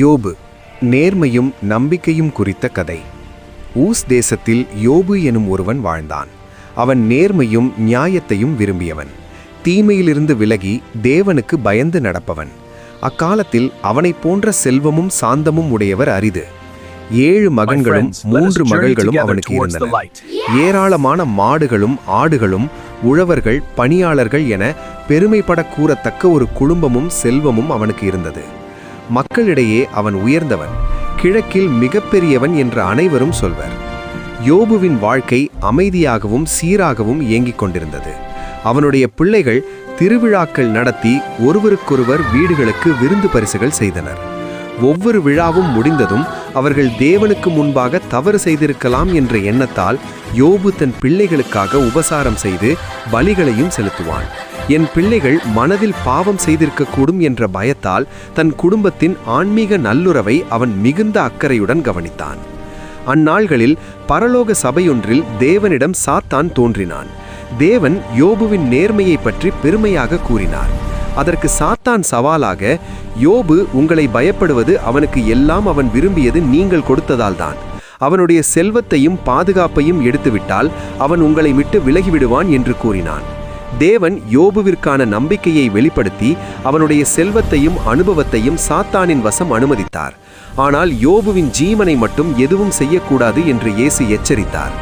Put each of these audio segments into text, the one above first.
யோபு நேர்மையும் நம்பிக்கையும் குறித்த கதை. ஊஸ் தேசத்தில் யோபு எனும் ஒருவன் வாழ்ந்தான். அவன் நேர்மையும் நியாயத்தையும் விரும்பியவன். தீமையிலிருந்து விலகி தேவனுக்கு பயந்து நடப்பவன். அக்காலத்தில் அவனைப் போன்ற செல்வமும் சாந்தமும் உடையவர் அரிது. ஏழு மகன்களும் மூன்று மகள்களும் அவனுக்கு இருந்தன ஏராளமான மாடுகளும் ஆடுகளும் உழவர்கள் பணியாளர்கள் என பெருமைப்பட கூறத்தக்க ஒரு குடும்பமும் செல்வமும் அவனுக்கு இருந்தது. மக்களிடையே அவன் உயர்ந்தவன் கிழக்கில் மிகப்பெரியவன் என்று அனைவரும் சொல்வர். யோபுவின் வாழ்க்கை அமைதியாகவும் சீராகவும் இயங்கிக் கொண்டிருந்தது. அவனுடைய பிள்ளைகள் திருவிழாக்கள் நடத்தி ஒருவருக்கொருவர் வீடுகளுக்கு விருந்து பரிசுகள் செய்தனர். ஒவ்வொரு விழாவும் முடிந்ததும் அவர்கள் தேவனுக்கு முன்பாக தவறு செய்திருக்கலாம் என்ற எண்ணத்தால் யோபு தன் பிள்ளைகளுக்காக உபசாரம் செய்து பலிகளையும் செலுத்துவான். என் பிள்ளைகள் மனதில் பாவம் செய்திருக்கக்கூடும் என்ற பயத்தால் தன் குடும்பத்தின் ஆன்மீக நல்லுறவை அவன் மிகுந்த அக்கறையுடன் கவனித்தான். அந்நாள்களில் பரலோக சபையொன்றில் தேவனிடம் சாத்தான் தோன்றினான். தேவன் யோபுவின் நேர்மையை பற்றி பெருமையாக கூறினார். அதற்கு சாத்தான் சவாலாக யோபு உங்களை பயப்படுவது அவனுக்கு எல்லாம் அவன் விரும்பியது நீங்கள் கொடுத்ததால்தான் அவனுடைய செல்வத்தையும் பாதுகாப்பையும் எடுத்துவிட்டால் அவன் உங்களை விட்டு விலகிவிடுவான் என்று கூறினான். தேவன் யோபுவிற்கான நம்பிக்கையை வெளிப்படுத்தி அவனுடைய செல்வத்தையும் அனுபவத்தையும் சாத்தானின் வசம் அனுமதித்தார். ஆனால் யோபுவின் ஜீவனை மட்டும் எதுவும் செய்யக்கூடாது என்று இயேசு எச்சரித்தார்.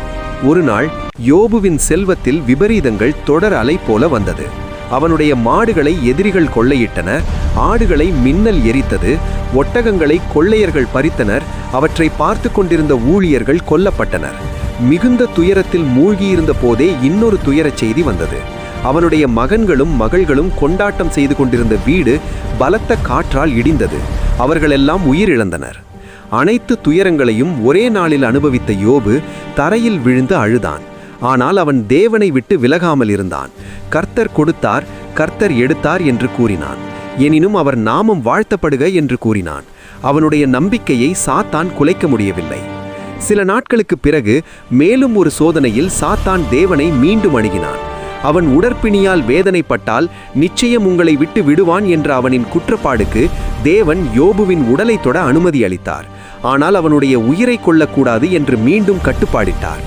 ஒரு நாள் யோபுவின் செல்வத்தில் விபரீதங்கள் தொடர் அலை போல வந்தது. அவனுடைய மாடுகளை எதிரிகள் கொள்ளையிட்டன. ஆடுகளை மின்னல் எரித்தது. ஒட்டகங்களை கொள்ளையர்கள் பறித்தனர். அவற்றை பார்த்து கொண்டிருந்த ஊழியர்கள் கொல்லப்பட்டனர். மிகுந்த துயரத்தில் மூழ்கியிருந்த போதே இன்னொரு துயரச் செய்தி வந்தது. அவனுடைய மகன்களும் மகள்களும் கொண்டாட்டம் செய்து கொண்டிருந்த வீடு பலத்த காற்றால் இடிந்தது. அவர்களெல்லாம் உயிரிழந்தனர். அனைத்து துயரங்களையும் ஒரே நாளில் அனுபவித்த யோபு தரையில் விழுந்து அழுதான். ஆனால் அவன் தேவனை விட்டு விலகாமல் இருந்தான். கர்த்தர் கொடுத்தார் கர்த்தர் எடுத்தார் என்று கூறினான். எனினும் அவர் நாமம் வாழ்த்தப்படுக என்று கூறினான். அவனுடைய நம்பிக்கையை சாத்தான் குலைக்க முடியவில்லை. சில நாட்களுக்கு பிறகு மேலும் ஒரு சோதனையில் சாத்தான் தேவனை மீண்டும் அணுகினான். அவன் உடற்பிணியால் வேதனைப்பட்டால் நிச்சயம் உங்களை விட்டு விடுவான் என்ற அவனின் குற்றப்பாடுக்கு தேவன் யோபுவின் உடலை தொட அனுமதி அளித்தார். ஆனால் அவனுடைய உயிரை கொள்ளக்கூடாது என்று மீண்டும் கட்டுப்பாடிட்டார்.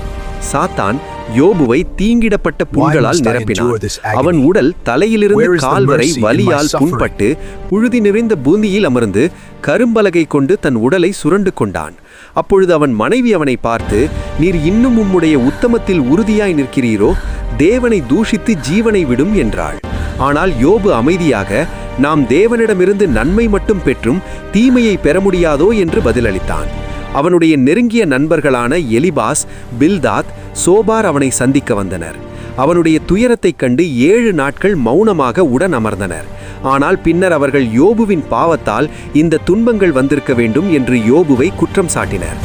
சாத்தான் யோபுவை தீங்கிடப்பட்ட புண்களால் நிரப்பினான். அவன் உடல் தலையிலிருந்து கால் வரை வலியால் புண்பட்டு புழுதி நிறைந்த பூந்தியில் அமர்ந்து கரும்பலகை கொண்டு தன் உடலை சுரண்டு கொண்டான். அப்பொழுது அவன் மனைவி அவனை பார்த்து நீர் இன்னும் உம்முடைய உத்தமத்தில் உறுதியாய் நிற்கிறீரோ? தேவனை தூஷித்து ஜீவனை விடும் என்றாள். ஆனால் யோபு அமைதியாக நாம் தேவனிடமிருந்து நன்மை மட்டும் பெற்றும் தீமையை பெற முடியாதோ? என்று பதிலளித்தான். அவனுடைய நெருங்கிய நண்பர்களான எலிபாஸ் பில்தாத் சோபார் அவனை சந்திக்க வந்தனர். அவனுடைய துயரத்தைக் கண்டு ஏழு நாட்கள் மௌனமாக உடன் அமர்ந்தனர். ஆனால் பின்னர் அவர்கள் யோபுவின் பாவத்தால் இந்த துன்பங்கள் வந்திருக்க வேண்டும் என்று யோபுவை குற்றம் சாட்டினர்.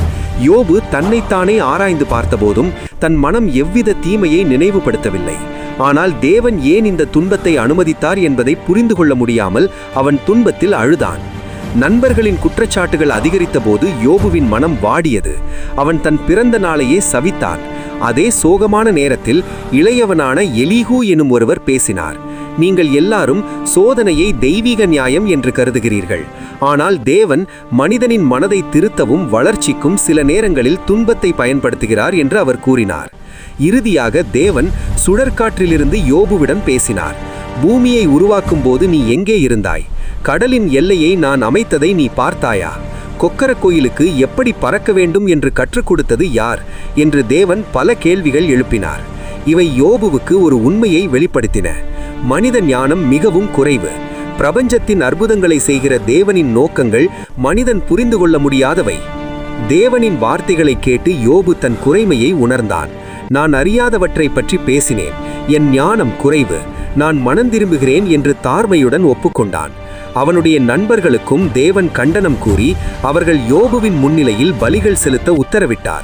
யோபு தன்னைத்தானே ஆராய்ந்து பார்த்தபோதும் தன் மனம் எவ்வித தீமையை நினைவுபடுத்தவில்லை. ஆனால் தேவன் ஏன் இந்த துன்பத்தை அனுமதித்தார் என்பதை புரிந்து கொள்ள முடியாமல் அவன் துன்பத்தில் அழுதான். நண்பர்களின் குற்றச்சாட்டுகள் அதிகரித்த போது யோபுவின் மனம் வாடியது. அவன் தன் பிறந்த நாளையே சவித்தான். அதே சோகமான நேரத்தில் இளையவனான எலிஹூ எனும் ஒருவர் பேசினார். நீங்கள் எல்லாரும் சோதனையை தெய்வீக நியாயம் என்று கருதுகிறீர்கள். ஆனால் தேவன் மனிதனின் மனதை திருத்தவும் வளர்ச்சிக்கும் சில நேரங்களில் துன்பத்தை பயன்படுத்துகிறார் என்று அவர் கூறினார். இறுதியாக தேவன் சுழற்காற்றிலிருந்து யோபுவிடம் பேசினார். பூமியை உருவாக்கும் போது நீ எங்கே இருந்தாய்? கடலின் எல்லையை நான் அமைத்ததை நீ பார்த்தாயா? கொக்கர கோயிலுக்கு எப்படி பறக்க வேண்டும் என்று கற்றுக் கொடுத்தது யார் என்று தேவன் பல கேள்விகள் எழுப்பினார். இவை யோபுவுக்கு ஒரு உண்மையை வெளிப்படுத்தின. மனித ஞானம் மிகவும் குறைவு. பிரபஞ்சத்தின் அற்புதங்களை செய்கிற தேவனின் நோக்கங்கள் மனிதன் புரிந்து கொள்ள முடியாதவை. தேவனின் வார்த்தைகளை கேட்டு யோபு தன் குறைமையை உணர்ந்தான். நான் அறியாதவற்றை பற்றி பேசினேன். என் ஞானம் குறைவு. நான் மனந்திரும்புகிறேன் என்று தார்மையுடன் ஒப்புக்கொண்டான். அவனுடைய நண்பர்களுக்கும் தேவன் கண்டனம் கூறி அவர்கள் யோபுவின் முன்னிலையில் பலிகள் செலுத்த உத்தரவிட்டார்.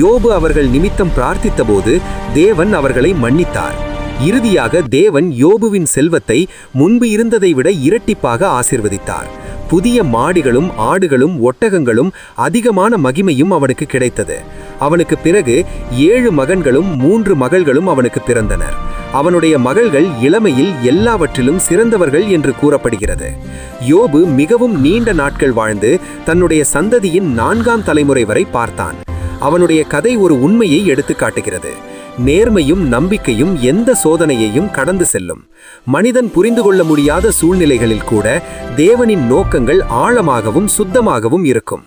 யோபு அவர்கள் நிமித்தம் பிரார்த்தித்தபோது தேவன் அவர்களை மன்னித்தார். இறுதியாக தேவன் யோபுவின் செல்வத்தை முன்பு இருந்ததை விட இரட்டிப்பாக ஆசிர்வதித்தார். புதிய மாடிகளும் ஆடுகளும் ஒட்டகங்களும் அதிகமான மகிமையும் அவனுக்கு கிடைத்தது. அவனுக்கு பிறகு ஏழு மகன்களும் மூன்று மகள்களும் அவனுக்கு பிறந்தனர். அவனுடைய மகள்கள் இளமையில் எல்லாவற்றிலும் சிறந்தவர்கள் என்று கூறப்படுகிறது. யோபு மிகவும் நீண்ட நாட்கள் வாழ்ந்து தன்னுடைய சந்ததியின் நான்காம் தலைமுறை வரை பார்த்தான். அவனுடைய கதை ஒரு உண்மையை எடுத்து காட்டுகிறது. நேர்மையும் நம்பிக்கையும் எந்த சோதனையையும் கடந்து செல்லும். மனிதன் புரிந்து கொள்ள முடியாத சூழ்நிலைகளில் கூட தேவனின் நோக்கங்கள் ஆழமாகவும் சுத்தமாகவும் இருக்கும்.